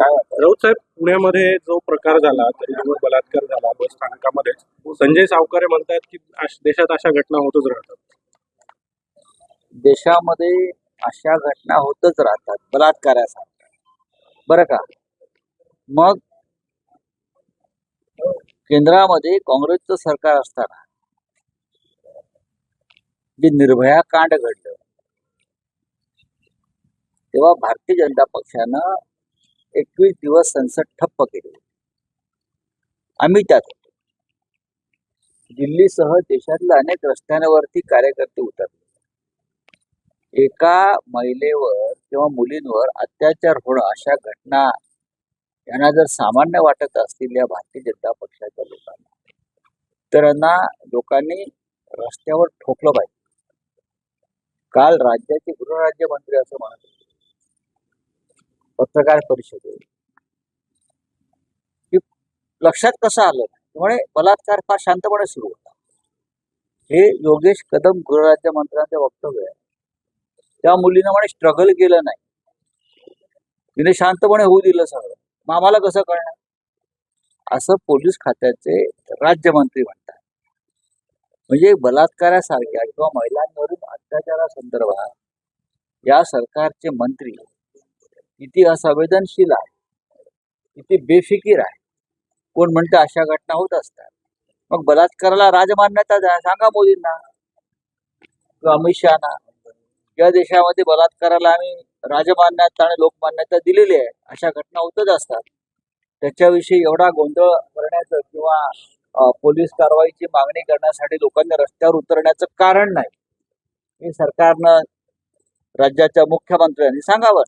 राऊत साहेब पुण्यामध्ये जो प्रकार झाला तरुणीवर बलात्कार झाला बस स्थानकामध्ये संजय सावकारे म्हणतात की देशात अशा घटना होतच राहतात. देशामध्ये अशा घटना होतच राहतात बलात्कारासारख्या. बरं का? मग केंद्रामध्ये काँग्रेसचं सरकार असताना जे निर्भया कांड घडलं तेव्हा भारतीय जनता पक्षानं एकवीस दिवस संसद ठप्प केली. आम्ही त्यात होतो. दिल्लीसह देशातल्या अनेक रस्त्यांवरती कार्यकर्ते उतरले. एका महिलेवर किंवा मुलींवर अत्याचार होणं अशा घटना यांना जर सामान्य वाटत असतील या भारतीय जनता पक्षाच्या लोकांना तर यांना लोकांनी रस्त्यावर ठोकलं पाहिजे. काल राज्याचे गृहराज्यमंत्री असं म्हणत होते. पत्रकार परिषदेत लक्षात कसं आलं? त्यामुळे बलात्कार फार शांतपणे सुरू होता. हे योगेश कदम गृहराज्यमंत्र्यांचं वक्तव्य आहे. त्या मुलीनं म्हणे स्ट्रगल केलं नाही. तिने शांतपणे होऊ दिलं सगळं. मग आम्हाला कसं कळणार? असं पोलीस खात्याचे राज्यमंत्री म्हणतात. म्हणजे बलात्कारासारख्या किंवा महिलांवरील अत्याचारासंदर्भात या सरकारचे मंत्री किती असंवेदनशील आहे. किती बेफिकीर आहे. कोण म्हणतं अशा घटना होत असतात. मग बलात्काराला राजमान्यता द्या सांगा मोदींना. किंवा अमित शहाना. या देशामध्ये बलात्काराला आम्ही राजमान्यता आणि लोकमान्यता दिलेली आहे. अशा घटना होतच असतात. त्याच्याविषयी एवढा गोंधळ करण्याचं किंवा पोलीस कारवाईची मागणी करण्यासाठी लोकांनी रस्त्यावर उतरण्याचं कारण नाही. हे सरकारनं राज्याच्या मुख्यमंत्र्यांनी सांगावं.